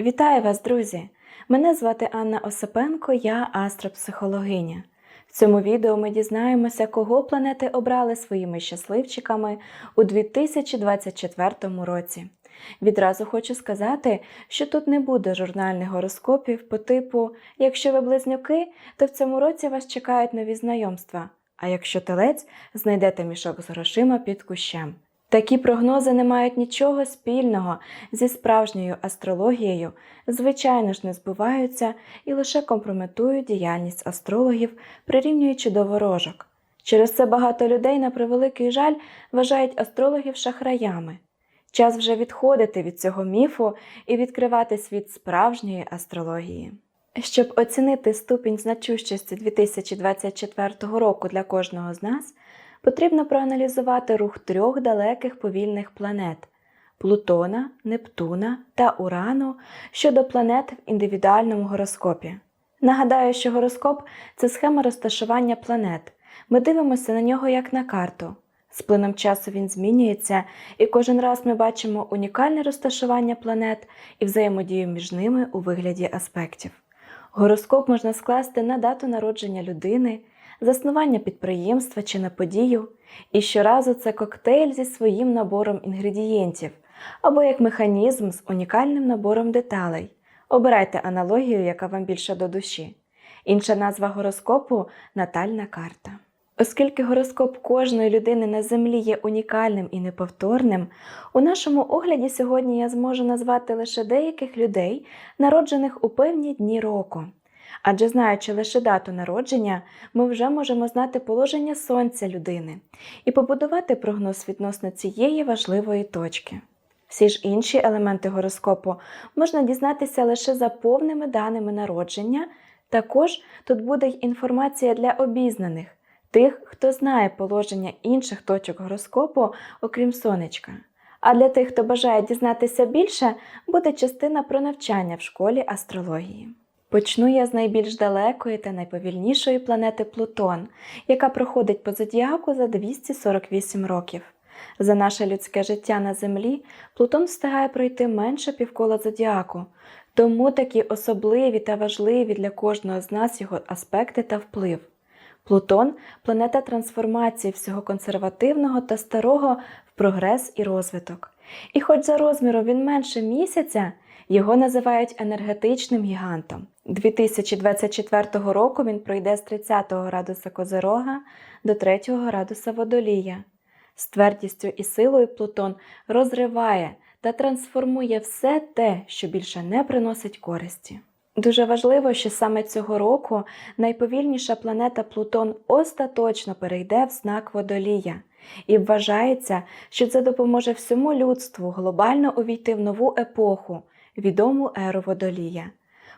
Вітаю вас, друзі! Мене звати Анна Осипенко, я астропсихологиня. В цьому відео ми дізнаємося, кого планети обрали своїми щасливчиками у 2024 році. Відразу хочу сказати, що тут не буде журнальних гороскопів по типу якщо ви близнюки, то в цьому році вас чекають нові знайомства, а якщо телець, знайдете мішок з грошима під кущем. Такі прогнози не мають нічого спільного зі справжньою астрологією, звичайно ж не збуваються і лише компрометують діяльність астрологів, прирівнюючи до ворожок. Через це багато людей, на превеликий жаль, вважають астрологів шахраями. Час вже відходити від цього міфу і відкривати світ справжньої астрології. Щоб оцінити ступінь значущості 2024 року для кожного з нас, потрібно проаналізувати рух трьох далеких повільних планет Плутона, Нептуна та Урану щодо планет в індивідуальному гороскопі. Нагадаю, що гороскоп це схема розташування планет. Ми дивимося на нього як на карту. З плином часу він змінюється, і кожен раз ми бачимо унікальне розташування планет і взаємодію між ними у вигляді аспектів. Гороскоп можна скласти на дату народження людини, заснування підприємства чи на подію, і щоразу це коктейль зі своїм набором інгредієнтів або як механізм з унікальним набором деталей. Обирайте аналогію, яка вам більше до душі. Інша назва гороскопу натальна карта. Оскільки гороскоп кожної людини на землі є унікальним і неповторним, у нашому огляді сьогодні я зможу назвати лише деяких людей, народжених у певні дні року. Адже знаючи лише дату народження, ми вже можемо знати положення сонця людини і побудувати прогноз відносно цієї важливої точки. Всі ж інші елементи гороскопу можна дізнатися лише за повними даними народження. Також тут буде й інформація для обізнаних, тих, хто знає положення інших точок гороскопу, окрім сонечка. А для тих, хто бажає дізнатися більше, буде частина про навчання в школі астрології. Почну я з найбільш далекої та найповільнішої планети Плутон, яка проходить по зодіаку за 248 років. За наше людське життя на Землі Плутон встигає пройти менше півкола зодіаку, тому такі особливі та важливі для кожного з нас його аспекти та вплив. Плутон планета трансформації всього консервативного та старого в прогрес і розвиток. І хоч за розміром він менше місяця, його називають енергетичним гігантом. 2024 року він пройде з 30 градуса Козирога до 3 градуса Водолія. З твердістю і силою Плутон розриває та трансформує все те, що більше не приносить користі. Дуже важливо, що саме цього року найповільніша планета Плутон остаточно перейде в знак Водолія, і вважається, що це допоможе всьому людству глобально увійти в нову епоху, відому еру Водолія.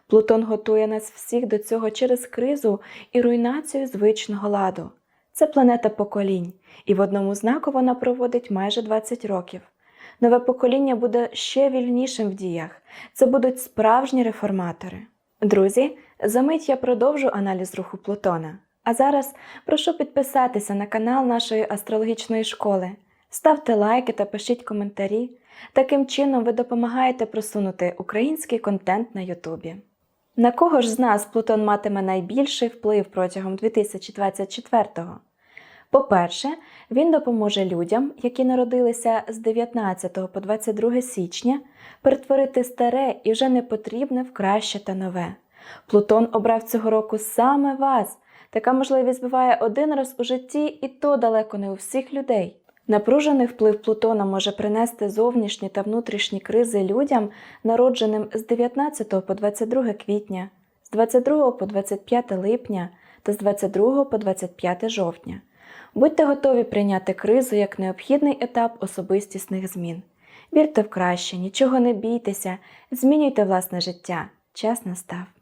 Плутон готує нас всіх до цього через кризу і руйнацію звичного ладу. Це планета поколінь, і в одному знаку вона проводить майже 20 років. Нове покоління буде ще вільнішим в діях. Це будуть справжні реформатори. Друзі, за мить я продовжу аналіз руху Плутона. А зараз прошу підписатися на канал нашої астрологічної школи, ставте лайки та пишіть коментарі. Таким чином ви допомагаєте просунути український контент на Ютубі. На кого ж з нас Плутон матиме найбільший вплив протягом 2024-го? По-перше, він допоможе людям, які народилися з 19 по 22 січня, перетворити старе і вже непотрібне в краще та нове. Плутон обрав цього року саме вас. Така можливість буває один раз у житті, і то далеко не у всіх людей. Напружений вплив Плутона може принести зовнішні та внутрішні кризи людям, народженим з 19 по 22 квітня, з 22 по 25 липня та з 22 по 25 жовтня. Будьте готові прийняти кризу як необхідний етап особистісних змін. Вірте в краще, нічого не бійтеся, змінюйте власне життя. Час настав.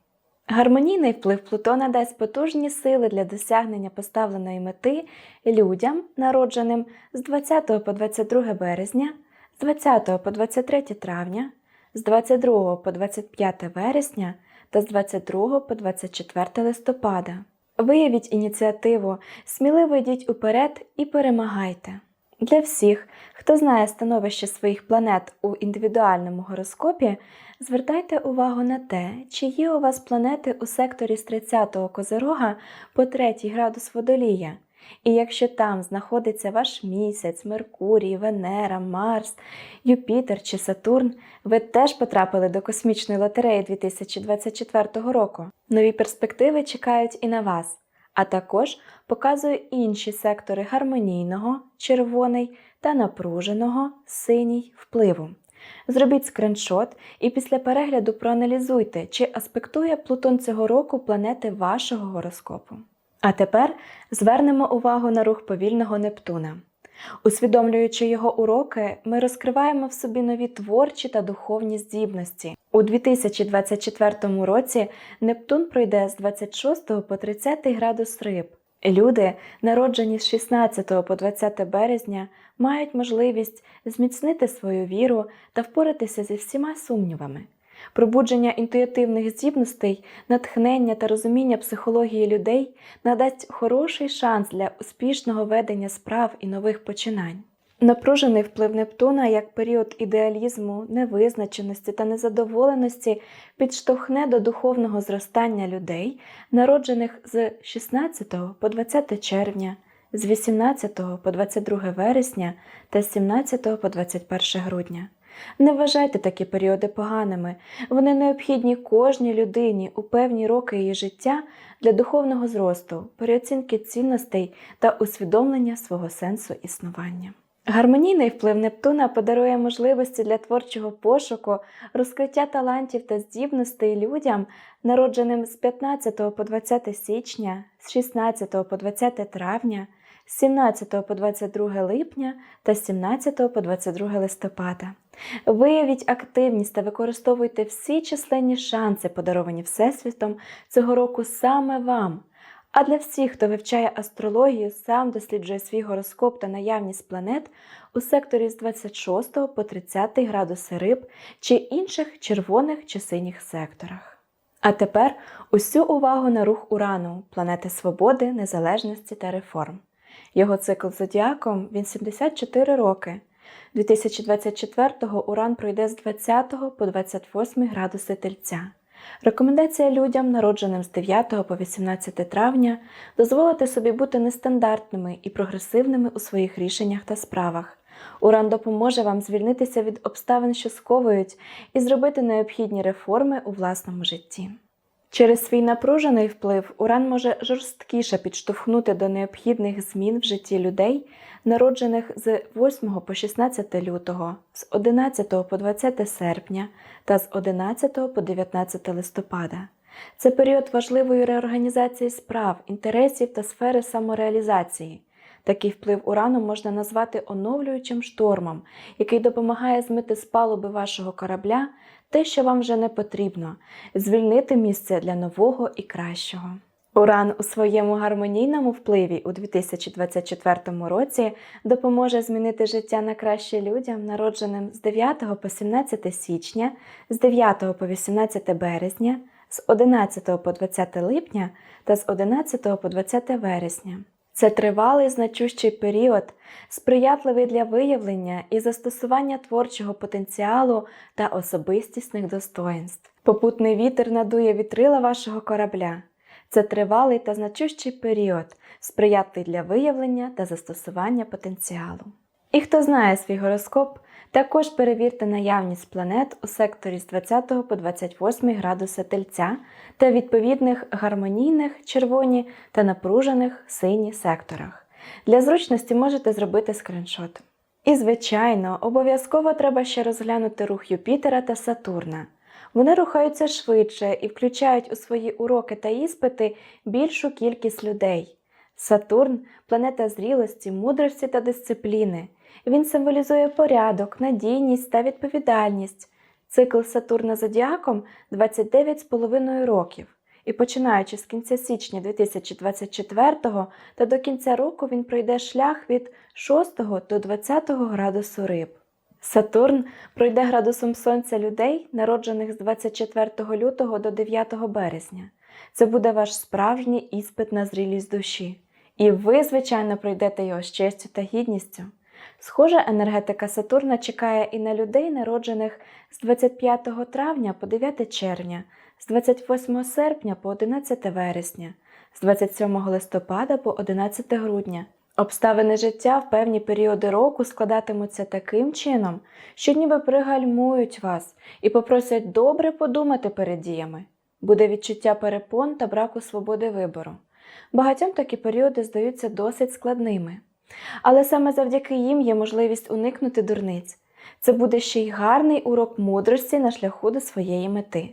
Гармонійний вплив Плутона дасть потужні сили для досягнення поставленої мети людям, народженим з 20 по 22 березня, з 20 по 23 травня, з 22 по 25 вересня та з 22 по 24 листопада. Виявіть ініціативу, сміливо йдіть уперед і перемагайте. Для всіх, хто знає становище своїх планет у індивідуальному гороскопі, звертайте увагу на те, чи є у вас планети у секторі з 30-го Козирога по 3 градус Водолія. І якщо там знаходиться ваш місяць, Меркурій, Венера, Марс, Юпітер чи Сатурн, ви теж потрапили до космічної лотереї 2024 року. Нові перспективи чекають і на вас, а також показує інші сектори гармонійного, червоний та напруженого синій впливу. Зробіть скриншот і після перегляду проаналізуйте, чи аспектує Плутон цього року планети вашого гороскопу. А тепер звернемо увагу на рух повільного Нептуна. Усвідомлюючи його уроки, ми розкриваємо в собі нові творчі та духовні здібності. У 2024 році Нептун пройде з 26 по 30 градус риб. Люди, народжені з 16 по 20 березня, мають можливість зміцнити свою віру та впоратися зі всіма сумнівами. Пробудження інтуїтивних здібностей, натхнення та розуміння психології людей надасть хороший шанс для успішного ведення справ і нових починань. Напружений вплив Нептуна як період ідеалізму, невизначеності та незадоволеності підштовхне до духовного зростання людей, народжених з 16 по 20 червня, з 18 по 22 вересня та з 17 по 21 грудня. Не вважайте такі періоди поганими, вони необхідні кожній людині у певні роки її життя для духовного зросту, переоцінки цінностей та усвідомлення свого сенсу існування. Гармонійний вплив Нептуна подарує можливості для творчого пошуку, розкриття талантів та здібностей людям, народженим з 15 по 20 січня, з 16 по 20 травня, з 17 по 22 липня та з 17 по 22 листопада. Виявіть активність та використовуйте всі численні шанси, подаровані Всесвітом цього року саме вам. А для всіх, хто вивчає астрологію, сам досліджує свій гороскоп та наявність планет у секторі з 26 по 30 градуси риб чи інших червоних чи синіх секторах. А тепер усю увагу на рух Урану, планети свободи, незалежності та реформ. Його цикл зодіаком він 74 роки. 2024-го Уран пройде з 20 по 28 градуси тельця. Рекомендація людям, народженим з 9 по 18 травня, дозволити собі бути нестандартними і прогресивними у своїх рішеннях та справах. Уран допоможе вам звільнитися від обставин, що сковують, і зробити необхідні реформи у власному житті. Через свій напружений вплив Уран може жорсткіше підштовхнути до необхідних змін в житті людей, народжених з 8 по 16 лютого, з 11 по 20 серпня та з 11 по 19 листопада. Це період важливої реорганізації справ, інтересів та сфери самореалізації. Такий вплив урану можна назвати оновлюючим штормом, який допомагає змити з палуби вашого корабля те, що вам вже не потрібно, звільнити місце для нового і кращого. Уран у своєму гармонійному впливі у 2024 році допоможе змінити життя на краще людям, народженим з 9 по 17 січня, з 9 по 18 березня, з 11 по 20 липня та з 11 по 20 вересня. Це тривалий значущий період, сприятливий для виявлення і застосування творчого потенціалу та особистісних достоїнств. Попутний вітер надує вітрила вашого корабля. Це тривалий та значущий період, сприятливий для виявлення та застосування потенціалу. І хто знає свій гороскоп, також перевірте наявність планет у секторі з 20 по 28 градуса тельця та відповідних гармонійних червоні та напружених сині секторах. Для зручності можете зробити скриншот. І, звичайно, обов'язково треба ще розглянути рух Юпітера та Сатурна. Вони рухаються швидше і включають у свої уроки та іспити більшу кількість людей. Сатурн планета зрілості, мудрості та дисципліни. Він символізує порядок, надійність та відповідальність. Цикл Сатурна зодіаком 29,5 років. І починаючи з кінця січня 2024 та до кінця року він пройде шлях від 6 до 20 градусу риб. Сатурн пройде градусом Сонця людей, народжених з 24 лютого до 9 березня. Це буде ваш справжній іспит на зрілість душі. І ви, звичайно, пройдете його з честю та гідністю. Схожа енергетика Сатурна чекає і на людей, народжених з 25 травня по 9 червня, з 28 серпня по 11 вересня, з 27 листопада по 11 грудня. Обставини життя в певні періоди року складатимуться таким чином, що ніби пригальмують вас і попросять добре подумати перед діями. Буде відчуття перепон та браку свободи вибору. Багатьом такі періоди здаються досить складними. Але саме завдяки їм є можливість уникнути дурниць. Це буде ще й гарний урок мудрості на шляху до своєї мети.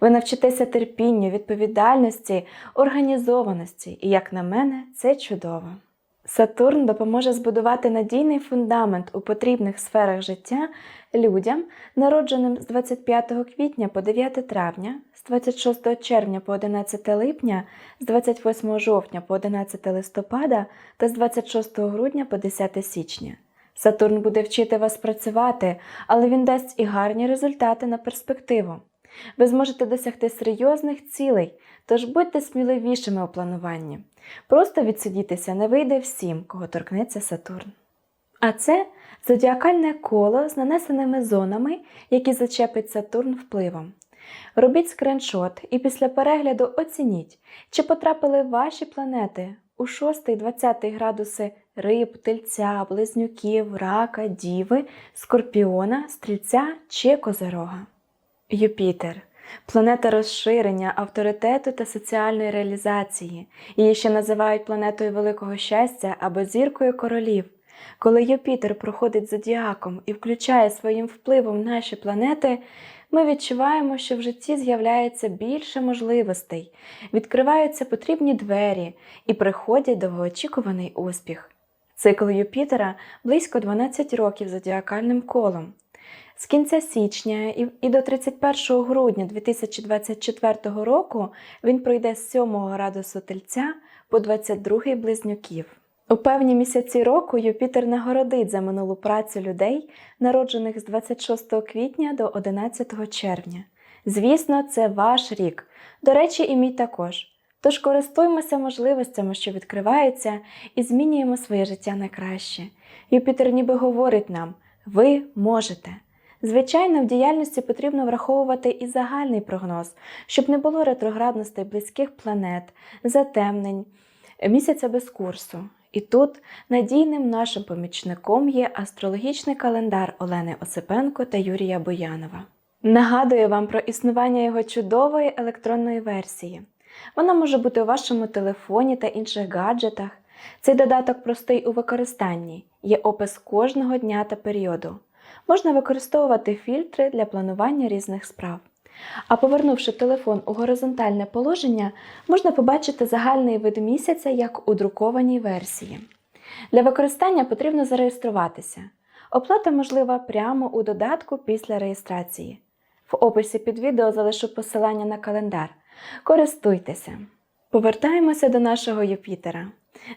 Ви навчитеся терпінню, відповідальності, організованості, і, як на мене, це чудово. Сатурн допоможе збудувати надійний фундамент у потрібних сферах життя людям, народженим з 25 квітня по 9 травня, з 26 червня по 11 липня, з 28 жовтня по 11 листопада та з 26 грудня по 10 січня. Сатурн буде вчити вас працювати, але він дасть і гарні результати на перспективу. Ви зможете досягти серйозних цілей, тож будьте сміливішими у плануванні. Просто відсидітися не вийде всім, кого торкнеться Сатурн. А це зодіакальне коло з нанесеними зонами, які зачепить Сатурн впливом. Робіть скриншот і після перегляду оцініть, чи потрапили ваші планети у 6-20 градуси риб, тельця, близнюків, рака, діви, скорпіона, стрільця чи козирога. Юпітер планета розширення, авторитету та соціальної реалізації. Її ще називають планетою великого щастя або зіркою королів. Коли Юпітер проходить зодіаком і включає своїм впливом наші планети, ми відчуваємо, що в житті з'являється більше можливостей, відкриваються потрібні двері і приходять довгоочікуваний успіх. Цикл Юпітера близько 12 років зодіакальним колом. З кінця січня і до 31 грудня 2024 року він пройде з 7 градусу тельця по 22 близнюків. У певні місяці року Юпітер нагородить за минулу працю людей, народжених з 26 квітня до 11 червня. Звісно, це ваш рік. До речі, і мій також. Тож користуємося можливостями, що відкриваються, і змінюємо своє життя на краще. Юпітер ніби говорить нам: ви можете. Звичайно, в діяльності потрібно враховувати і загальний прогноз, щоб не було ретроградностей близьких планет, затемнень, місяця без курсу. І тут надійним нашим помічником є астрологічний календар Олени Осипенко та Юрія Боянова. Нагадую вам про існування його чудової електронної версії. Вона може бути у вашому телефоні та інших гаджетах. Цей додаток простий у використанні, є опис кожного дня та періоду можна використовувати фільтри для планування різних справ. А повернувши телефон у горизонтальне положення, можна побачити загальний вид місяця як у друкованій версії. Для використання потрібно зареєструватися. Оплата можлива прямо у додатку після реєстрації. В описі під відео залишу посилання на календар. Користуйтеся! Повертаємося до нашого Юпітера.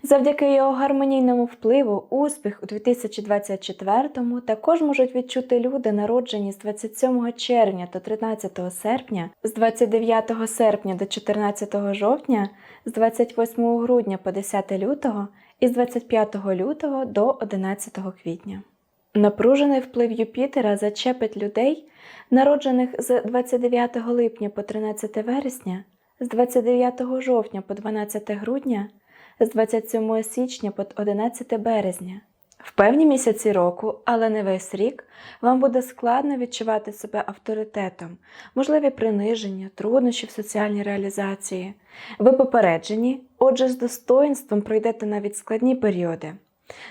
Завдяки його гармонійному впливу, успіх у 2024-му також можуть відчути люди, народжені з 27 червня до 13 серпня, з 29 серпня до 14 жовтня, з 28 грудня по 10 лютого і з 25 лютого до 11 квітня. Напружений вплив Юпітера зачепить людей, народжених з 29 липня по 13 вересня, з 29 жовтня по 12 грудня з 27 січня по 11 березня. В певні місяці року, але не весь рік, вам буде складно відчувати себе авторитетом, можливі приниження, труднощі в соціальній реалізації. Ви попереджені, отже, з достоїнством пройдете навіть складні періоди.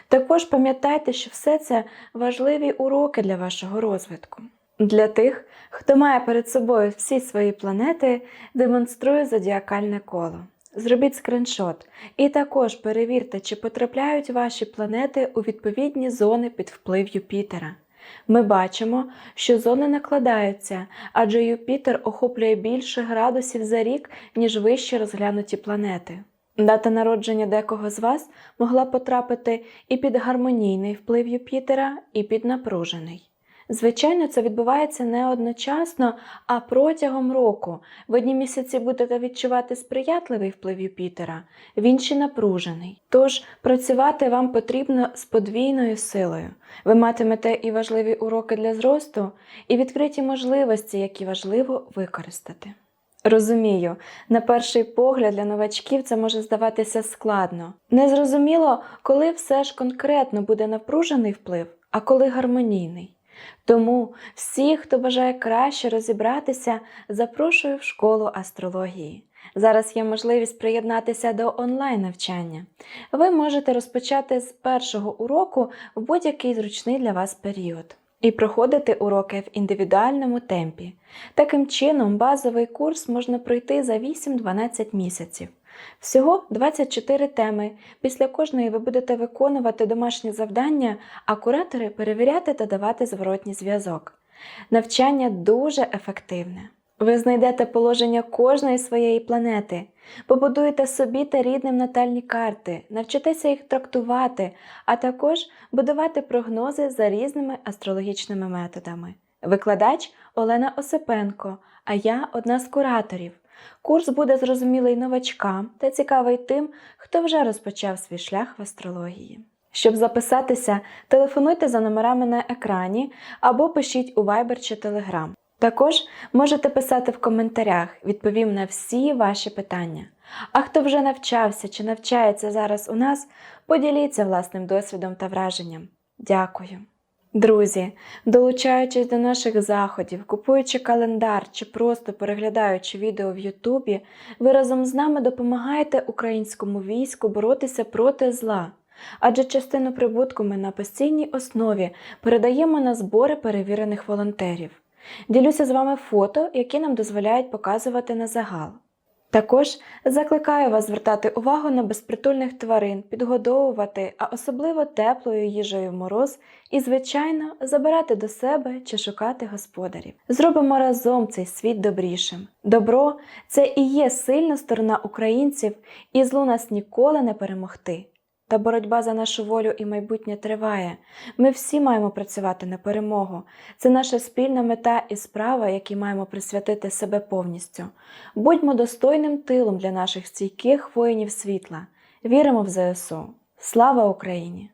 Також пам'ятайте, що все це важливі уроки для вашого розвитку. Для тих, хто має перед собою всі свої планети, демонструю зодіакальне коло. Зробіть скриншот і також перевірте, чи потрапляють ваші планети у відповідні зони під вплив Юпітера. Ми бачимо, що зони накладаються, адже Юпітер охоплює більше градусів за рік, ніж вище розглянуті планети. Дата народження декого з вас могла потрапити і під гармонійний вплив Юпітера, і під напружений. Звичайно, це відбувається не одночасно, а протягом року. В одні місяці будете відчувати сприятливий вплив Юпітера, в інші напружений. Тож працювати вам потрібно з подвійною силою. Ви матимете і важливі уроки для зросту, і відкриті можливості, які важливо використати. Розумію, на перший погляд для новачків це може здаватися складно. Незрозуміло, коли все ж конкретно буде напружений вплив, а коли гармонійний. Тому всіх, хто бажає краще розібратися, запрошую в школу астрології. Зараз є можливість приєднатися до онлайн-навчання. Ви можете розпочати з першого уроку в будь-який зручний для вас період і проходити уроки в індивідуальному темпі. Таким чином, базовий курс можна пройти за 8-12 місяців. Всього 24 теми. Після кожної ви будете виконувати домашні завдання, а куратори перевіряти та давати зворотній зв'язок. Навчання дуже ефективне. Ви знайдете положення кожної своєї планети, побудуєте собі та рідним натальні карти, навчитеся їх трактувати, а також будувати прогнози за різними астрологічними методами. Викладач Олена Осипенко, а я одна з кураторів. Курс буде зрозумілий новачкам та цікавий тим, хто вже розпочав свій шлях в астрології. Щоб записатися, телефонуйте за номерами на екрані або пишіть у Viber чи Telegram. Також можете писати в коментарях, відповім на всі ваші питання. А хто вже навчався чи навчається зараз у нас, поділіться власним досвідом та враженням. Дякую. Друзі, долучаючись до наших заходів, купуючи календар чи просто переглядаючи відео в Ютубі, ви разом з нами допомагаєте українському війську боротися проти зла. Адже частину прибутку ми на постійній основі передаємо на збори перевірених волонтерів. Ділюся з вами фото, які нам дозволяють показувати на загал. Також закликаю вас звертати увагу на безпритульних тварин, підгодовувати, а особливо теплою їжею в мороз і, звичайно, забирати до себе чи шукати господарів. Зробимо разом цей світ добрішим. Добро це і є сильна сторона українців, і злу нас ніколи не перемогти. Та боротьба за нашу волю і майбутнє триває. Ми всі маємо працювати на перемогу. Це наша спільна мета і справа, якій маємо присвятити себе повністю. Будьмо достойним тилом для наших стійких воїнів світла. Віримо в ЗСУ. Слава Україні!